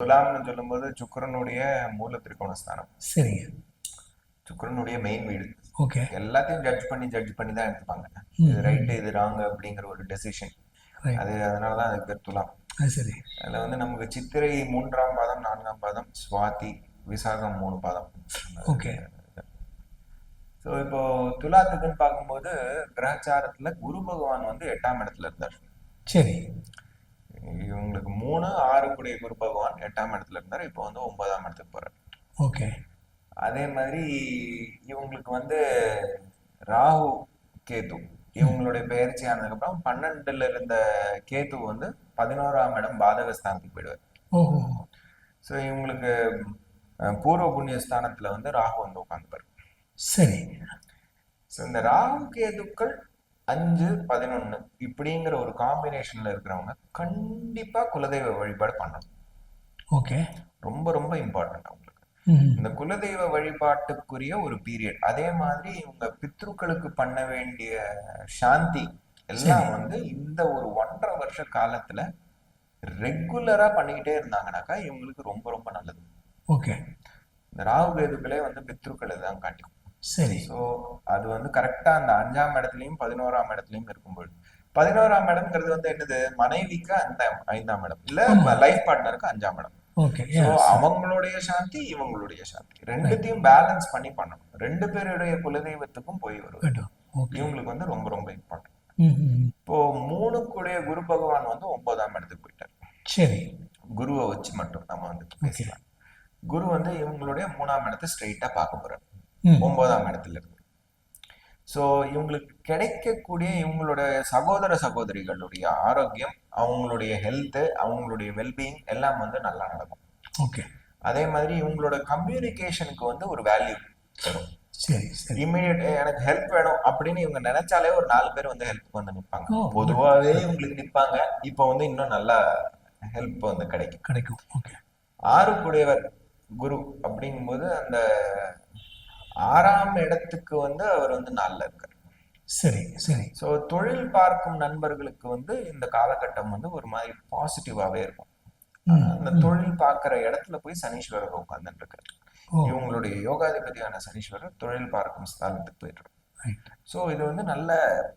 துலாம்னு சொல்லும்போது சுக்கிரனுடைய மூல திரிகோண ஸ்தானம் சரிங்க. சுக்கிரனுடைய மெயின் வீடு. ஓகே எல்லாத்தையும் ஜட்ஜ் பண்ணி ஜட்ஜ் பண்ணி தான் எடுத்துப்பாங்க. இது ரைட்டு இது ராங் அப்படிங்கிற ஒரு டெசிஷன் அது அதனால தான் அதுக்கு பேர் துலாம். சரி. அதுல வந்து நமக்கு சித்திரை மூன்றாம் பாதம் நான்காம் பாதம் சுவாதி விசாகம் மூணு பாதம். ஓகே ஸோ இப்போ துலாத்துக்குன்னு பார்க்கும்போது கிரகச்சாரத்துல குரு பகவான் வந்து எட்டாம் இடத்துல இருந்தார். சரி. இவங்களுக்கு மூணு ஆறு கூடிய குரு பகவான் எட்டாம் இடத்துல இருந்தார். இப்போ வந்து ஒன்பதாம் இடத்துக்கு போறார். ஓகே. அதே மாதிரி இவங்களுக்கு வந்து ராகு கேது. இவங்களுடைய பயிற்சி ஆனதுக்கப்புறம் பன்னெண்டுல இருந்த கேது வந்து பதினோராம் இடம் பாதக ஸ்தானத்துக்கு போயிடுவார். ஓஹோ. ஸோ இவங்களுக்கு பூர்வ புண்ணிய ஸ்தானத்துல வந்து ராகு வந்து உட்காந்துப்பார் சரி. ஸோ இந்த ராகு கேதுக்கள் அஞ்சு பதினொன்னு இப்படிங்கிற ஒரு காம்பினேஷன்ல இருக்கிறவங்க கண்டிப்பா குலதெய்வ வழிபாடு பண்ணணும். ஓகே. ரொம்ப ரொம்ப இம்பார்ட்டன்ட் அவங்களுக்கு இந்த குலதெய்வ வழிபாட்டுக்குரிய ஒரு பீரியட் அதே மாதிரி இவங்க பித்ருக்களுக்கு பண்ண வேண்டிய சாந்தி எல்லாம் வந்து இந்த ஒரு ஒன்றரை வருஷ காலத்துல ரெகுலரா பண்ணிக்கிட்டே இருந்தாங்கனாக்கா இவங்களுக்கு ரொம்ப ரொம்ப நல்லது. ஓகே. இந்த ராகு கேதுக்களே வந்து பித்ருக்களை தான் காட்டிக்கும். சரி. ஸோ அது வந்து கரெக்டா அந்த அஞ்சாம் இடத்துலயும் பதினோராம் இடத்துலயும் இருக்கும்போது. பதினோராம் இடம்ங்கிறது வந்து என்னது? மனைவிக்கு அந்த ஐந்தாம் இடம். இல்ல லைஃப் பார்ட்னருக்கு அஞ்சாம் இடம். அவங்களுடைய சாந்தி இவங்களுடைய சாந்தி. ரெண்டுத்தையும் பேலன்ஸ் பண்ணி பண்ணணும். ரெண்டு பேருடைய குலதெய்வத்துக்கும் போய் வருவது. இவங்களுக்கு வந்து ரொம்ப ரொம்ப இம்பார்ட்டன்ட் இப்போ மூணு கூடிய குரு பகவான் வந்து ஒன்பதாம் இடத்துக்கு போயிட்டார். சரி. குருவை வச்சு மட்டும் நம்ம வந்து பேசலாம். குரு வந்து இவங்களுடைய மூணாம் இடத்தை ஸ்ட்ரெயிட்டா பார்க்க போறார். ஒன்பதாம் இடத்துல இருந்து ஸோ இவங்களுக்கு கிடைக்கக்கூடிய இவங்களோட சகோதர சகோதரிகளுடைய ஆரோக்கியம் அவங்களுடைய ஹெல்த் அவங்களுடைய வெல்பீயிங் எல்லாம் வந்து நல்லா நடக்கும். ஓகே. அதே மாதிரி இவங்களோட கம்யூனிகேஷனுக்கு வந்து ஒரு வேல்யூ தரும். இம்மிடியட் எனக்கு ஹெல்ப் வேணும் அப்படின்னு இவங்க நினைச்சாலே ஒரு நாலு பேர் வந்து ஹெல்ப் வந்து நிற்பாங்க பொதுவாகவே இவங்களுக்கு நிற்பாங்க இப்போ வந்து இன்னும் நல்லா ஹெல்ப் வந்து கிடைக்கும். கிடைக்கும். ஓகே. ஆறு கூடியவர் குரு அப்படிங்கும்போது அந்த ஆறாம் இடத்துக்கு வந்து அவர் வந்து நாலுல இருக்கார். சரி சரி. ஸோ தொழில் பார்க்கும் நண்பர்களுக்கு வந்து இந்த காலகட்டம் வந்து ஒரு மாதிரி பாசிட்டிவாவே இருக்கும். அந்த தொழில் பார்க்குற இடத்துல போய் சனீஸ்வரர் உட்கார்ந்துட்டு இருக்காரு. இவங்களுடைய யோகாதிபதியான சனீஸ்வரர் தொழில் பார்க்கும் ஸ்தானத்துக்கு போயிட்டு ஸோ இது வந்து நல்ல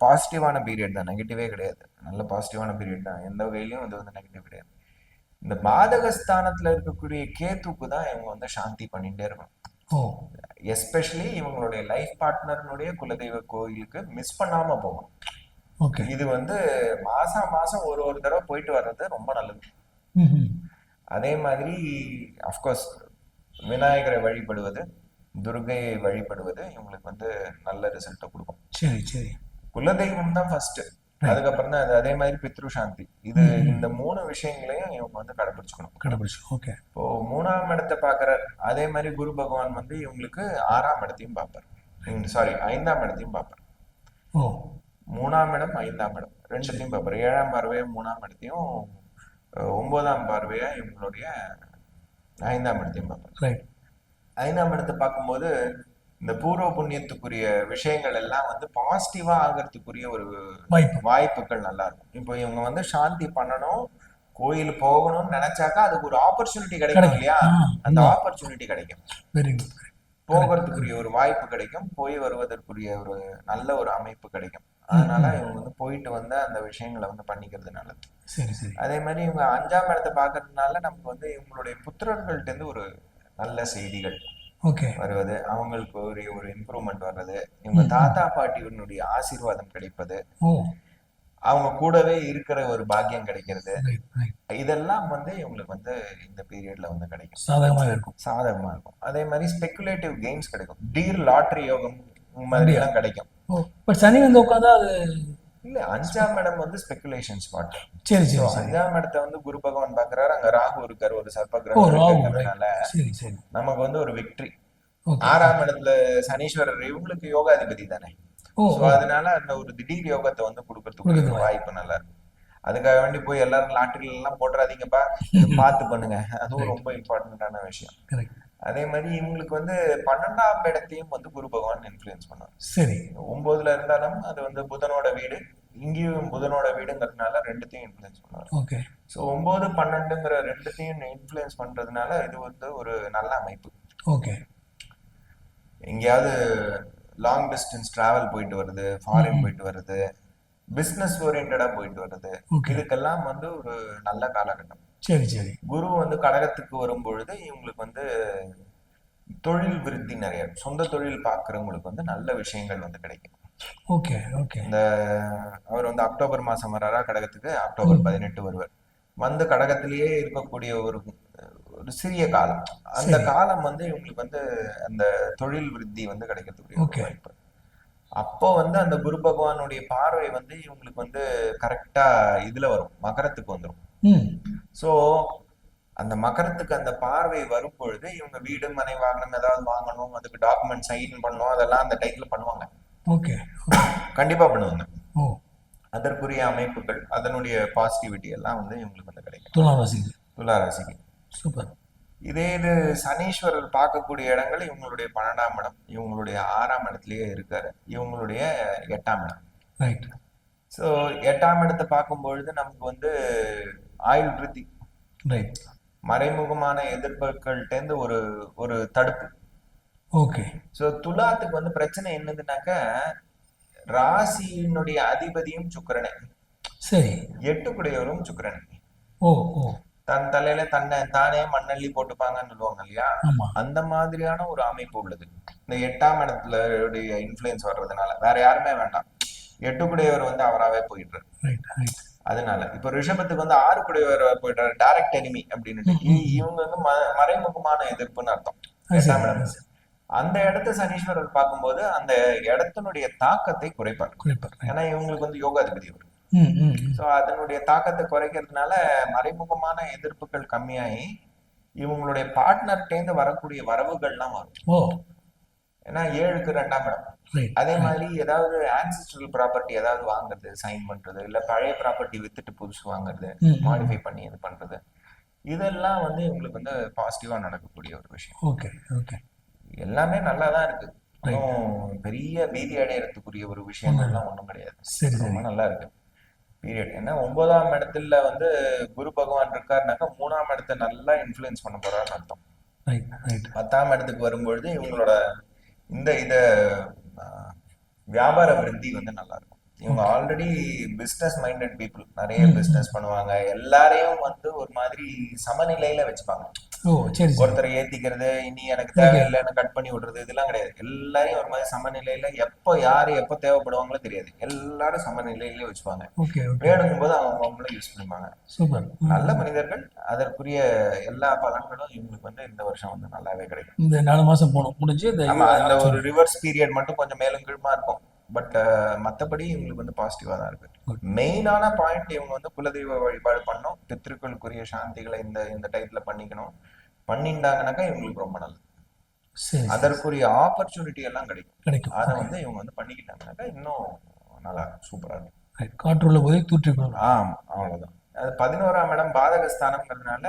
பாசிட்டிவான பீரியட் தான். நெகட்டிவே கிடையாது. நல்ல பாசிட்டிவான பீரியட் தான். எந்த வகையிலையும் இது வந்து நெகட்டிவ் கிடையாது. இந்த பாதக ஸ்தானத்துல இருக்கக்கூடிய கேத்துக்கு தான் இவங்க வந்து சாந்தி பண்ணிட்டே இருக்கணும் எஸ்பெஷலி இவங்களுடைய லைஃப் பார்ட்னர்னுடைய குலதெய்வ கோயிலுக்கு மிஸ் பண்ணாம போகணும். ஓகே இது வந்து மாசம் மாசம் ஒரு ஒரு தடவை போயிட்டு வர்றது ரொம்ப நல்லது. அதே மாதிரி அஃப்கோர்ஸ் விநாயகரை வழிபடுவது துர்கையை வழிபடுவது இவங்களுக்கு வந்து நல்ல ரிசல்ட்டை கொடுக்கும். சரி சரி. குலதெய்வம் தான் ஃபர்ஸ்ட் அதுக்கப்புறம் தான் அது மாதிரி பித்ரு சாந்தி. இது இந்த மூணு விஷயங்களையும் இவங்க வந்து கடைபிடிச்சுக்கணும் கடைபிடிச்சு ஓகே இப்போ மூணாம் இடத்தை பார்க்கறார். அதே மாதிரி குரு பகவான் வந்து இவங்களுக்கு ஆறாம் இடத்தையும் பார்ப்பார். சாரி ஐந்தாம் இடத்தையும் பார்ப்பார். ஓ. மூணாம் இடம் ஐந்தாம் இடம். ரெண்டுத்தையும் பார்ப்பார். ஏழாம் பார்வையா மூணாம் இடத்தையும் ஒன்பதாம் பார்வையா இவங்களுடைய ஐந்தாம் இடத்தையும் பார்ப்பார். ரைட் ஐந்தாம் இடத்தை பார்க்கும்போது இந்த பூர்வ புண்ணியத்துக்குரிய விஷயங்கள் எல்லாம் வந்து பாசிட்டிவா ஆகிறதுக்குரிய ஒரு வாய்ப்பு. வாய்ப்புகள் நல்லா இருக்கும். இப்போ இவங்க வந்து சாந்தி பண்ணணும் கோயில் போகணும்னு நினைச்சாக்கா அதுக்கு ஒரு ஆப்பர்ச்சுனிட்டி கிடைக்கும் இல்லையா? அந்த ஆப்பர்ச்சுனிட்டி கிடைக்கும். வெரி குட் போகிறதுக்குரிய ஒரு வாய்ப்பு கிடைக்கும். போய் வருவதற்குரிய ஒரு நல்ல ஒரு அமைப்பு கிடைக்கும். அதனால இவங்க வந்து போயிட்டு வந்து அந்த விஷயங்களை வந்து பண்ணிக்கிறது நல்லது. சரி சரி. அதே மாதிரி இவங்க அஞ்சாம் இடத்தை பார்க்கறதுனால நமக்கு வந்து இவங்களுடைய புத்திரர்கள்ட்ட இருந்து ஒரு நல்ல செய்திகள். வருவது அவங்களுக்கு ஒரு ஒரு இம்ப்ரூவ்மெண்ட் வர்றது இவங்க தாத்தா பாட்டியினுடைய ஆசீர்வாதம் கிடைப்பது. அவங்க கூடவே இருக்கிற ஒரு பாக்கியம் கிடைக்கிறது. இதெல்லாம் வந்து இவங்களுக்கு வந்து இந்த பீரியட்ல வந்து கிடைக்கும். சாதகமாக இருக்கும். சாதகமா இருக்கும். அதே மாதிரி ஸ்பெகுலேட்டிவ் கேம்ஸ் கிடைக்கும். டீர் லாட்டரி யோகம் மாதிரி எல்லாம் கிடைக்கும். பட் சனி வந்து உட்காந்தா அது இல்ல அஞ்சாம் இடம் வந்து ஸ்பெகுலேஷன் ஸ்பாட் சரி சரி அஞ்சாம் இடத்தை வந்து குரு பகவான் பாக்குறாரு. அங்க ராகு இருக்காரு ஒரு சர்ப்ப கிரகம் நமக்கு வந்து ஒரு விக்டரி ஓகே ஆறாம் இடத்துல சனீஸ்வரர் இவங்களுக்கு யோகாதிபதி தானே. சோ அதனால அந்த ஒரு திடீர் யோகத்தை வந்து கொடுக்கறதுக்கு வாய்ப்பு நல்லா இருக்கும் அதுக்காக வேண்டி போய் எல்லாரும் லாட்டரியில எல்லாம் போட்டுறாதீங்கப்பா. இது பார்த்து பண்ணுங்க. அதுவும் ரொம்ப இம்பார்ட்டன்டான விஷயம். கரெக்ட் அதே மாதிரி இவங்களுக்கு வந்து பன்னெண்டாம் இடத்தையும் வந்து குரு பகவான் இன்ஃப்ளூயன்ஸ் பண்ணுவார். சரி. ஒன்பதுல இருந்தாலும் அது வந்து புதனோட வீடு இங்கேயும் புதனோட வீடுங்கிறதுனால ரெண்டுத்தையும் இன்ஃப்ளூயன்ஸ் பண்ணுவார். ஓகே. ஸோ ஒன்பது பன்னெண்டுங்கிற ரெண்டுத்தையும் இன்ஃப்ளூயன்ஸ் பண்றதுனால இது வந்து ஒரு நல்ல அமைப்பு. ஓகே. எங்கேயாவது லாங் டிஸ்டன்ஸ் டிராவல் போயிட்டு வருது ஃபாரின் போயிட்டு வருது. பிஸ்னஸ் ஓரியன்டா போயிட்டு வருது. இதுக்கெல்லாம் வந்து ஒரு நல்ல காலகட்டம். சரி சரி. குரு வந்து கடகத்துக்கு வரும்பொழுது இவங்களுக்கு வந்து தொழில் விருத்தி நிறைய சொந்த தொழில் பார்க்குறவங்களுக்கு வந்து நல்ல விஷயங்கள் வந்து கிடைக்கும். ஓகே ஓகே இந்த அவர் வந்து அக்டோபர் மாசம் வர்றாரா கடகத்துக்கு? அக்டோபர் பதினெட்டு வருவார். வந்து கடகத்திலேயே இருக்கக்கூடிய ஒரு ஒரு சிறிய காலம். அந்த. காலம் வந்து இவங்களுக்கு வந்து அந்த தொழில் விருத்தி வந்து Okay. வாய்ப்பு. அப்போ வந்து அந்த குரு பகவானுடைய பார்வை வந்து இவங்களுக்கு வந்து கரெக்டா இதுல வரும் மகரத்துக்கு வந்துரும். ம். சோ அந்த மகரத்துக்கு அந்த பார்வை வரும் பொழுது இவங்க வீடு மனை வாகனம் ஏதாவது வாங்கணும் அதுக்கு டாக்குமெண்ட் சைன் பண்ணணும் அதெல்லாம் அந்த டைத்துல பண்ணுவாங்க. ஓகே. கண்டிப்பா பண்ணுவாங்க. அதற்குரிய அமைப்புகள் அதனுடைய பாசிட்டிவிட்டி எல்லாம் வந்து இவங்களுக்கு வந்து கிடைக்கும். துலாம் ராசிக்கு துலா ராசிக்கு சூப்பர். இதே இது சனீஸ்வரர் பார்க்கக்கூடிய இடங்கள் இவங்களுடைய பன்னெண்டாம் இடம். இவங்களுடைய ஆறாம் இடத்துலயே இருக்காரு. இவங்களுடைய எட்டாம் இடம். ரைட் ஸோ எட்டாம் இடத்தை பார்க்கும்பொழுது நமக்கு வந்து ஆயுள் விருத்தி. ரைட் மறைமுகமான எதிர்ப்புகள்கிட்டேருந்து ஒரு ஒரு தடுப்பு. ஓகே ஸோ துலாத்துக்கு வந்து பிரச்சனை என்னதுனாக்கா ராசியினுடைய அதிபதியும் சுக்கிரனே. சரி. எட்டுக்குடையவரும் சுக்கிரனே. ஓ ஓ. தன் தலையில தன்னை தானே மண்ணள்ளி போட்டுப்பாங்கன்னு சொல்லுவாங்க இல்லையா? அந்த மாதிரியான ஒரு அமைப்பு உள்ளது. இந்த எட்டாம் இடத்துல இன்ஃப்ளூயன்ஸ் வர்றதுனால. வேற யாருமே வேண்டாம். எட்டுக்குடையவர் வந்து அவராவே போயிடுறாரு. அதனால இப்ப ரிஷபத்துக்கு வந்து ஆறு குடையவர் போயிட்டாரு. டைரக்ட் எனிமி அப்படின்னுட்டு. இ- இவங்க வந்து மறைமுகமான எதிர்ப்புன்னு அர்த்தம். எட்டாம் இடம். அந்த இடத்த சனீஸ்வரர் பார்க்கும்போது அந்த இடத்தினுடைய தாக்கத்தை குறைப்பார். ஏன்னா இவங்களுக்கு வந்து யோகாதிபதி அவர். ஸோ அதனுடைய தாக்கத்தை குறைக்கிறதுனால மறைமுகமான எதிர்ப்புகள் கம்மியாகி இவங்களுடைய பார்ட்னர்கிட்டேருந்து வரக்கூடிய வரவுகள்லாம் வரும். ஓ. ஏன்னா ஏழுக்கு ரெண்டாம் இடம். அதே மாதிரி ஏதாவது ஆன்சிஸ்ட்ரல் ப்ராப்பர்ட்டி ஏதாவது வாங்குறது சைன் பண்றது இல்ல பழைய ப்ராப்பர்ட்டி வித்துட்டு புதுசு வாங்குறது. மாடிஃபை பண்ணி இது பண்றது. இதெல்லாம் வந்து இவங்களுக்கு வந்து பாசிட்டிவா நடக்கக்கூடிய ஒரு விஷயம். Okay okay. எல்லாமே நல்லா தான் இருக்கு பெரிய பீதி அடையறதுக்குரிய ஒரு விஷயங்கள்லாம் ஒன்றும் கிடையாது. சரி ரொம்ப நல்லா இருக்கு பீரியட் ஏன்னா ஒன்பதாம் இடத்துல வந்து குரு பகவான் இருக்காருனாக்கா மூணாம் இடத்தை நல்லா இன்ஃப்ளூயன்ஸ் பண்ண போறாருன்னு அர்த்தம். பத்தாம் இடத்துக்கு வரும்பொழுது இவங்களோட இந்த இத வியாபார விருத்தி வந்து நல்லா இருக்கும். இவங்க ஆல்ரெடி பிசினஸ் மைண்டட் பீப்புள் நிறைய பிசினஸ் பண்ணுவாங்க. எல்லாரையும் வந்து ஒரு மாதிரி சமநிலையில வச்சுப்பாங்க. ஒருத்தரை ஏத்திக்கிறது இனி எனக்கு தேவையில்லைன்னு கட் பண்ணி விடுறது இதெல்லாம் கிடையாது. எல்லாரையும் ஒரு மாதிரி சமநிலையில எப்போ யாரு எப்போ தேவைப்படுவாங்களோ தெரியாது. எல்லாரும் சமநிலையிலே வச்சுப்பாங்க. வேணுங்கும் போது அவங்க அவங்களும் யூஸ் பண்ணிப்பாங்க. சூப்பர் நல்ல மனிதர்கள் அதற்குரிய எல்லா பலன்களும் இவங்களுக்கு வந்து இந்த வருஷம் வந்து நல்லாவே கிடைக்கும். இந்த நாலு மாசம் போகணும். முடிஞ்சு அந்த ஒரு ரிவர்ஸ் பீரியட் மட்டும் கொஞ்சம் மேலும் கீழுமா இருக்கும். பட் மத்தபடி இவங்களுக்கு வந்து பாசிட்டிவா தான் இருக்கு. மெயினான பாயிண்ட் இவங்க வந்து குலதெய்வ வழிபாடு பண்ணணும். பித்திருக்களுக்குரிய சாந்திகளை இந்த இந்த டைப்ல பண்ணிக்கணும். பண்ணிட்டாங்கனாக்கா இவங்களுக்கு ரொம்ப நல்லது. சரி அதற்குரிய ஆப்பர்ச்சுனிட்டி எல்லாம் கிடைக்கும். கிடைக்கும். அதை வந்து இவங்க வந்து பண்ணிக்கிட்டாங்கனாக்கா இன்னும் நல்லா சூப்பரா இருக்கும். காற்றுள்ள போதே தூற்றிக்கொள்ளலாம். ஆமா அவ்வளவுதான். அது பதினோராம் இடம் பாதகஸ்தானம்ங்கிறதுனால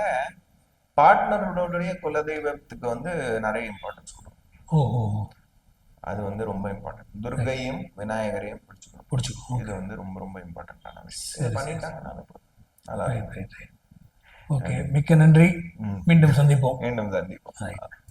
பார்ட்னருடைய குலதெய்வத்துக்கு வந்து நிறைய இம்பார்ட்டன்ஸ் கொடுக்கும். ஓ ஓ அது வந்து ரொம்ப இம்பார்ட்டன்ட் துர்க்கையும் விநாயகரையும் பிடிச்சிக்கணும். பிடிச்சிக்கோ இது வந்து ரொம்ப ரொம்ப இம்பார்ட்டன்டான விஷயம். இது பண்ணிட்டாங்க நல்லா போதும். நல்லா இருக்கும் ரைட் ரைட் ரைட் ஓகே மிக்க நன்றி. மீண்டும் சந்திப்போம். மீண்டும் சந்திப்போம்.